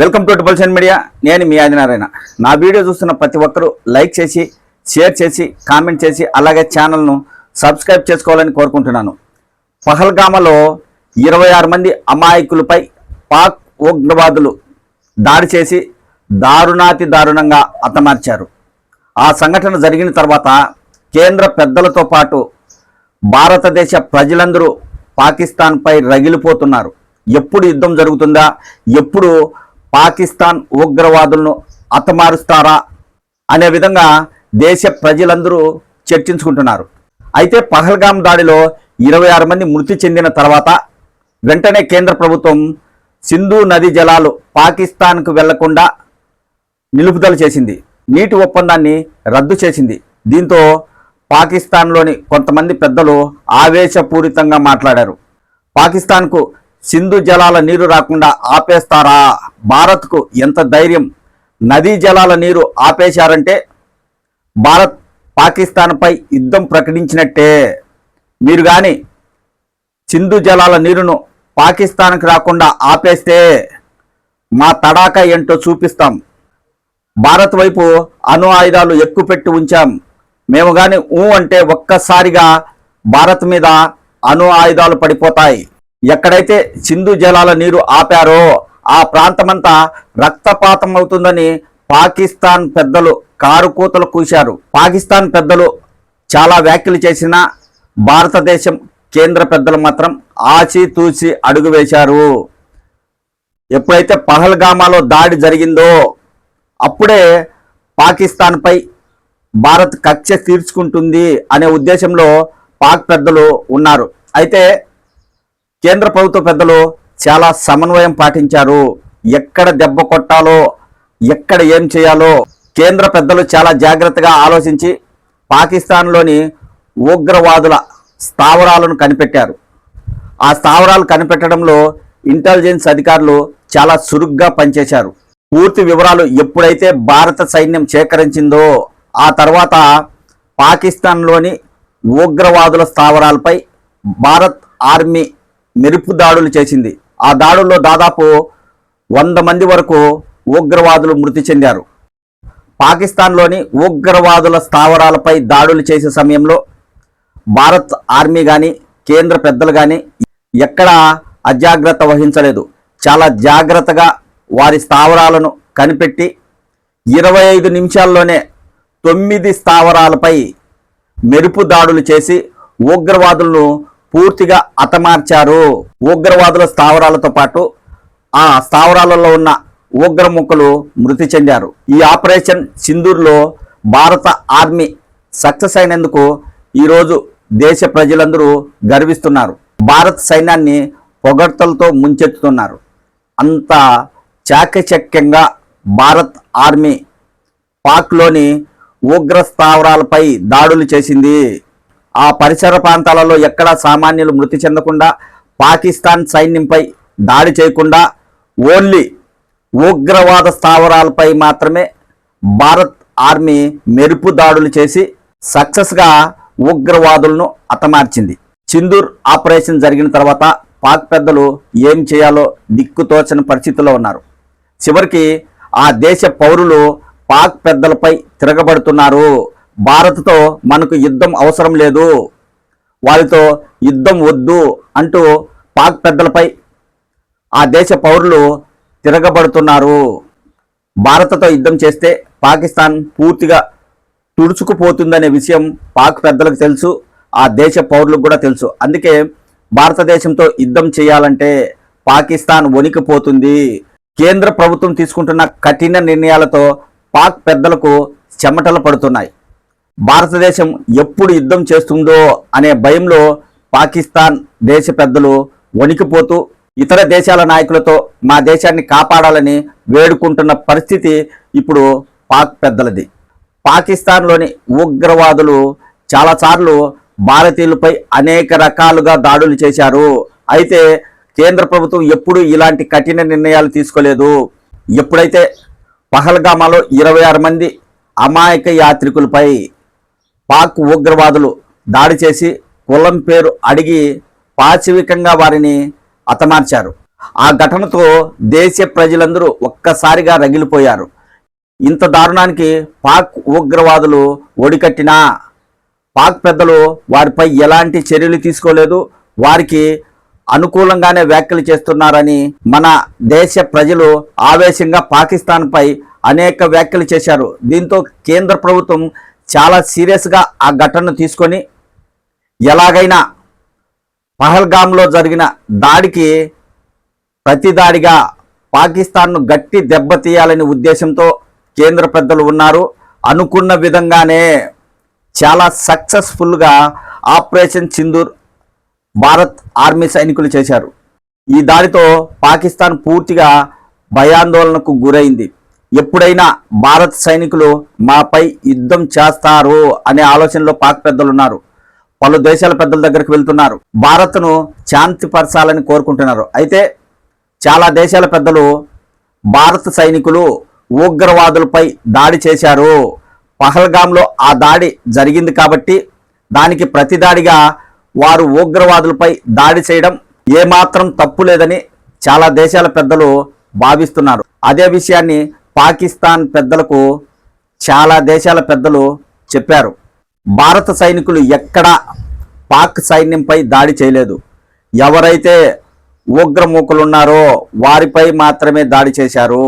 Welcome to డబుల్సన్ media. నేను మీ ఆదినారాయణ. నా వీడియో చూస్తున్న ప్రతి ఒక్కరూ లైక్ చేసి షేర్ చేసి కామెంట్ చేసి అలాగే ఛానల్ను సబ్స్క్రైబ్ చేసుకోవాలని కోరుకుంటున్నాను. పహల్గామలో ఇరవై ఆరు మంది అమాయకులపై పాక్ ఉగ్రవాదులు దాడి చేసి దారుణాతి దారుణంగా అతమార్చారు. ఆ సంఘటన జరిగిన తర్వాత కేంద్ర పెద్దలతో పాటు భారతదేశ ప్రజలందరూ పాకిస్తాన్పై రగిలిపోతున్నారు. ఎప్పుడు యుద్ధం జరుగుతుందా? ఎప్పుడు పాకిస్తాన్ ఉగ్రవాదులను హతమారుస్తారా అనే విధంగా దేశ ప్రజలందరూ చర్చించుకుంటున్నారు. అయితే పహల్గాం దాడిలో ఇరవై ఆరు మంది మృతి చెందిన తర్వాత వెంటనే కేంద్ర ప్రభుత్వం సింధు నది జలాలు పాకిస్తాన్కు వెళ్ళకుండా నిలుపుదల చేసింది. నీటి ఒప్పందాన్ని రద్దు చేసింది. దీంతో పాకిస్తాన్లోని కొంతమంది పెద్దలు ఆవేశపూరితంగా మాట్లాడారు. పాకిస్తాన్కు సింధు జలాల నీరు రాకుండా ఆపేస్తారా? భారత్కు ఎంత ధైర్యం? నదీ జలాల నీరు ఆపేశారంటే భారత్ పాకిస్తాన్పై యుద్ధం ప్రకటించినట్టే. మీరు కానీ సింధు జలాల నీరును పాకిస్తాన్కి రాకుండా ఆపేస్తే మా తడాక ఏంటో చూపిస్తాం. భారత్ వైపు అణు ఆయుధాలు ఎక్కువ పెట్టి ఉంచాం. మేము కానీ ఊ అంటే ఒక్కసారిగా భారత్ మీద అణు ఆయుధాలు పడిపోతాయి. ఎక్కడైతే సింధు జలాల నీరు ఆపారో ఆ ప్రాంతమంతా రక్తపాతం అవుతుందని పాకిస్తాన్ పెద్దలు కారుకూతలు కూశారు. పాకిస్తాన్ పెద్దలు చాలా వ్యాఖ్యలు చేసిన భారతదేశం కేంద్ర పెద్దలు మాత్రం ఆచితూచి అడుగు వేశారు. ఎప్పుడైతే పహల్గామాలో దాడి జరిగిందో అప్పుడే పాకిస్తాన్పై భారత్ కక్ష తీర్చుకుంటుంది అనే ఉద్దేశంలో పాక్ పెద్దలు ఉన్నారు. అయితే కేంద్ర ప్రభుత్వ పెద్దలు చాలా సమన్వయం పాటించారు. ఎక్కడ దెబ్బ కొట్టాలో ఎక్కడ ఏం చేయాలో కేంద్ర పెద్దలు చాలా జాగ్రత్తగా ఆలోచించి పాకిస్తాన్లోని ఉగ్రవాదుల స్థావరాలను కనిపెట్టారు. ఆ స్థావరాలు కనిపెట్టడంలో ఇంటెలిజెన్స్ అధికారులు చాలా చురుగ్గా పనిచేశారు. పూర్తి వివరాలు ఎప్పుడైతే భారత సైన్యం సేకరించిందో ఆ తర్వాత పాకిస్తాన్లోని ఉగ్రవాదుల స్థావరాలపై భారత్ ఆర్మీ మెరుపు దాడులు చేసింది. ఆ దాడుల్లో దాదాపు వంద మంది వరకు ఉగ్రవాదులు మృతి చెందారు. పాకిస్తాన్లోని ఉగ్రవాదుల స్థావరాలపై దాడులు చేసే సమయంలో భారత్ ఆర్మీ కానీ కేంద్ర పెద్దలు కానీ ఎక్కడా అజాగ్రత్త వహించలేదు. చాలా జాగ్రత్తగా వారి స్థావరాలను కనిపెట్టి ఇరవై ఐదు నిమిషాల్లోనే తొమ్మిది స్థావరాలపై మెరుపు దాడులు చేసి ఉగ్రవాదులను పూర్తిగా హతమార్చారు. ఉగ్రవాదుల స్థావరాలతో పాటు ఆ స్థావరాలలో ఉన్న ఉగ్రముఖలు మృతి చెందారు. ఈ ఆపరేషన్ సింధూర్లో భారత ఆర్మీ సక్సెస్ అయినందుకు ఈరోజు దేశ ప్రజలందరూ గర్విస్తున్నారు. భారత సైన్యాన్ని పొగడ్తలతో ముంచెత్తుతున్నారు. అంత చాకచక్యంగా భారత్ ఆర్మీ పాక్లోని ఉగ్ర స్థావరాలపై దాడులు చేసింది. ఆ పరిసర ప్రాంతాలలో ఎక్కడా సామాన్యులు మృతి చెందకుండా పాకిస్తాన్ సైన్యంపై దాడి చేయకుండా ఓన్లీ ఉగ్రవాద స్థావరాలపై మాత్రమే భారత్ ఆర్మీ మెరుపు దాడులు చేసి సక్సెస్గా ఉగ్రవాదులను హతమార్చింది. చిందూర్ ఆపరేషన్ జరిగిన తర్వాత పాక్ పెద్దలు ఏం చేయాలో దిక్కుతోచని పరిస్థితిలో ఉన్నారు. చివరికి ఆ దేశ పౌరులు పాక్ పెద్దలపై తిరగబడుతున్నారు. భారత్తో మనకు యుద్ధం అవసరం లేదు. వారితో యుద్ధం వద్దు అంటూ పాక్ పెద్దలపై ఆ దేశ పౌరులు తిరగబడుతున్నారు. భారత్తో యుద్ధం చేస్తే పాకిస్తాన్ పూర్తిగా తుడుచుకుపోతుందనే విషయం పాక్ పెద్దలకు తెలుసు ఆ దేశ పౌరులకు కూడా తెలుసు. అందుకే భారతదేశంతో యుద్ధం చేయాలంటే పాకిస్తాన్ వణికిపోతుంది. కేంద్ర ప్రభుత్వం తీసుకుంటున్న కఠిన నిర్ణయాలతో పాక్ పెద్దలకు చెమటలు పడుతున్నాయి. భారతదేశం ఎప్పుడు యుద్ధం చేస్తుందో అనే భయంలో పాకిస్తాన్ దేశ పెద్దలు వణికిపోతూ ఇతర దేశాల నాయకులతో మా దేశాన్ని కాపాడాలని వేడుకుంటున్న పరిస్థితి ఇప్పుడు పాక్ పెద్దలది. పాకిస్తాన్లోని ఉగ్రవాదులు చాలాసార్లు భారతీయులపై అనేక రకాలుగా దాడులు చేశారు. అయితే కేంద్ర ప్రభుత్వం ఎప్పుడూ ఇలాంటి కఠిన నిర్ణయాలు తీసుకోలేదు. ఎప్పుడైతే పహల్గామాలో ఇరవై ఆరు మంది అమాయక యాత్రికులపై పాక్ ఉగ్రవాదులు దాడి చేసి కులం పేరు అడిగి పాశవికంగా వారిని హతమార్చారు. ఆ ఘటనతో దేశ ప్రజలందరూ ఒక్కసారిగా రగిలిపోయారు. ఇంత దారుణానికి పాక్ ఉగ్రవాదులు ఒడికట్టినా పాక్ పెద్దలు వారిపై ఎలాంటి చర్యలు తీసుకోలేదు వారికి అనుకూలంగానే వ్యాఖ్యలు చేస్తున్నారని మన దేశ ప్రజలు ఆవేశంగా పాకిస్తాన్పై అనేక వ్యాఖ్యలు చేశారు. దీంతో కేంద్ర ప్రభుత్వం చాలా సీరియస్గా ఆ ఘటనను తీసుకొని ఎలాగైనా పహల్గామ్లో జరిగిన దాడికి ప్రతిదాడిగా పాకిస్తాన్ను గట్టి దెబ్బతీయాలనే ఉద్దేశంతో కేంద్ర పెద్దలు ఉన్నారు. అనుకున్న విధంగానే చాలా సక్సెస్ఫుల్గా ఆపరేషన్ సింధూర్ భారత్ ఆర్మీ సైనికులు చేశారు. ఈ దాడితో పాకిస్తాన్ పూర్తిగా భయాందోళనకు గురైంది. ఎప్పుడైనా భారత్ సైనికులు మాపై యుద్ధం చేస్తారు అనే ఆలోచనలో పాక్ పెద్దలు ఉన్నారు. పలు దేశాల పెద్దల దగ్గరికి వెళ్తున్నారు. భారత్ను శాంతిపరచాలని కోరుకుంటున్నారు. అయితే చాలా దేశాల పెద్దలు భారత సైనికులు ఉగ్రవాదులపై దాడి చేశారు. పహల్గాంలో ఆ దాడి జరిగింది కాబట్టి దానికి ప్రతిదాడిగా వారు ఉగ్రవాదులపై దాడి చేయడం ఏమాత్రం తప్పు లేదని చాలా దేశాల పెద్దలు భావిస్తున్నారు. అదే విషయాన్ని పాకిస్తాన్ పెద్దలకు చాలా దేశాల పెద్దలు చెప్పారు. భారత సైనికులు ఎక్కడా పాక్ సైన్యంపై దాడి చేయలేదు. ఎవరైతే ఉగ్రమూకలున్నారో వారిపై మాత్రమే దాడి చేశారు.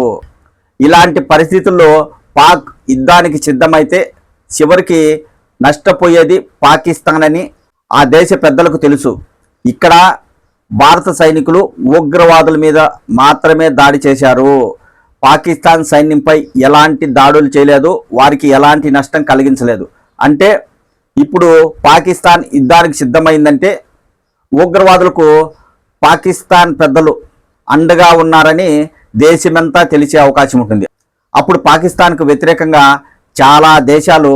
ఇలాంటి పరిస్థితుల్లో పాక్ యుద్ధానికి సిద్ధమైతే చివరికి నష్టపోయేది పాకిస్తాన్ అని ఆ దేశ పెద్దలకు తెలుసు. ఇక్కడ భారత సైనికులు ఉగ్రవాదుల మీద మాత్రమే దాడి చేశారు. పాకిస్తాన్ సైన్యంపై ఎలాంటి దాడులు చేయలేదు వారికి ఎలాంటి నష్టం కలిగించలేదు. అంటే ఇప్పుడు పాకిస్తాన్ యుద్ధానికి సిద్ధమైందంటే ఉగ్రవాదులకు పాకిస్తాన్ పెద్దలు అండగా ఉన్నారని దేశమంతా తెలిసే అవకాశం ఉంటుంది. అప్పుడు పాకిస్తాన్కు వ్యతిరేకంగా చాలా దేశాలు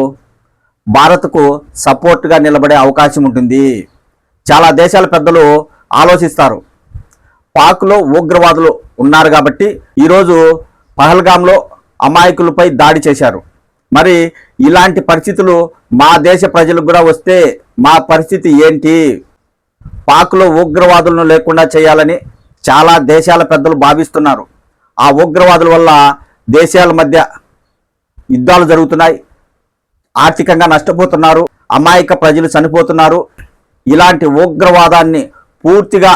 భారత్కు సపోర్ట్గా నిలబడే అవకాశం ఉంటుంది. చాలా దేశాల పెద్దలు ఆలోచిస్తారు. పాక్లో ఉగ్రవాదులు ఉన్నారు కాబట్టి ఈరోజు పహల్గాంలో అమాయకులపై దాడి చేశారు. మరి ఇలాంటి పరిస్థితులు మా దేశ ప్రజలకు కూడా వస్తే మా పరిస్థితి ఏంటి? పాక్లో ఉగ్రవాదులను లేకుండా చేయాలని చాలా దేశాల పెద్దలు భావిస్తున్నారు. ఆ ఉగ్రవాదుల వల్ల దేశాల మధ్య యుద్ధాలు జరుగుతున్నాయి. ఆర్థికంగా నష్టపోతున్నారు. అమాయక ప్రజలు చనిపోతున్నారు. ఇలాంటి ఉగ్రవాదాన్ని పూర్తిగా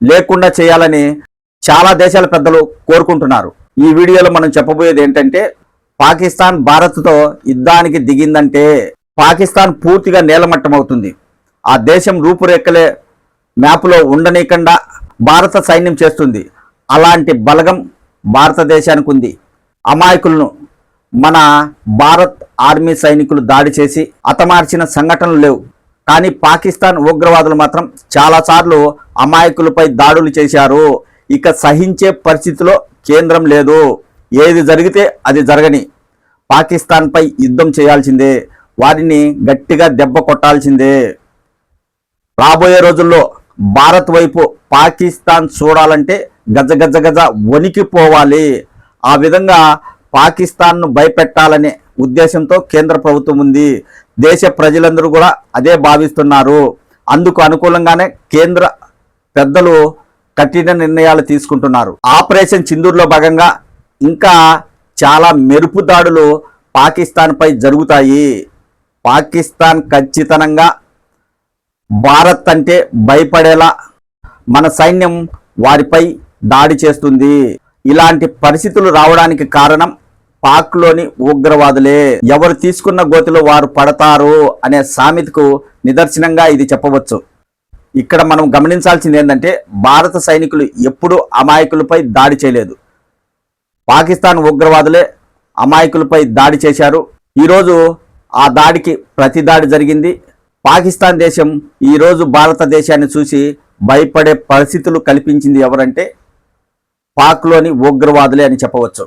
లేకుండా చేయాలని చాలా దేశాల పెద్దలు కోరుకుంటున్నారు. ఈ వీడియోలో మనం చెప్పబోయేది ఏంటంటే పాకిస్తాన్ భారత్తో యుద్ధానికి దిగిందంటే పాకిస్తాన్ పూర్తిగా నేలమట్టమవుతుంది. ఆ దేశం రూపురేఖలే మ్యాప్లో ఉండనీయకుండా భారత సైన్యం చేస్తుంది. అలాంటి బలగం భారతదేశానికి ఉంది. అమాయకులను మన భారత్ ఆర్మీ సైనికులు దాడి చేసి హతమార్చిన సంఘటనలు లేవు. కానీ పాకిస్తాన్ ఉగ్రవాదులు మాత్రం చాలాసార్లు అమాయకులపై దాడులు చేశారు. ఇక సహించే పరిస్థితిలో కేంద్రం లేదు. ఏది జరిగితే అది జరగని. పాకిస్తాన్పై యుద్ధం చేయాల్సిందే. వారిని గట్టిగా దెబ్బ కొట్టాల్సిందే. రాబోయే రోజుల్లో భారత్ వైపు పాకిస్తాన్ చూడాలంటే గజ గజ గజ వణికిపోవాలి. ఆ విధంగా పాకిస్తాన్ను భయపెట్టాలనే ఉద్దేశంతో కేంద్ర ప్రభుత్వం ఉంది. దేశ ప్రజలందరూ కూడా అదే భావిస్తున్నారు. అందుకు అనుకూలంగానే కేంద్ర పెద్దలు కఠిన నిర్ణయాలు తీసుకుంటున్నారు. ఆపరేషన్ చిందూరులో భాగంగా ఇంకా చాలా మెరుపు దాడులు పాకిస్తాన్పై జరుగుతాయి. పాకిస్తాన్ ఖచ్చితంగా భారత్ అంటే భయపడేలా మన సైన్యం వారిపై దాడి చేస్తుంది. ఇలాంటి పరిస్థితులు రావడానికి కారణం పాక్లోని ఉగ్రవాదులే. ఎవరు తీసుకున్న గోతిలో వారు పడతారు అనే సామెతకు నిదర్శనంగా ఇది చెప్పవచ్చు. ఇక్కడ మనం గమనించాల్సింది ఏంటంటే భారత సైనికులు ఎప్పుడూ అమాయకులపై దాడి చేయలేదు. పాకిస్తాన్ ఉగ్రవాదులే అమాయకులపై దాడి చేశారు. ఈరోజు ఆ దాడికి ప్రతి దాడి జరిగింది. పాకిస్తాన్ దేశం ఈరోజు భారతదేశాన్ని చూసి భయపడే పరిస్థితులు కల్పించింది ఎవరంటే పాక్లోని ఉగ్రవాదులే అని చెప్పవచ్చు.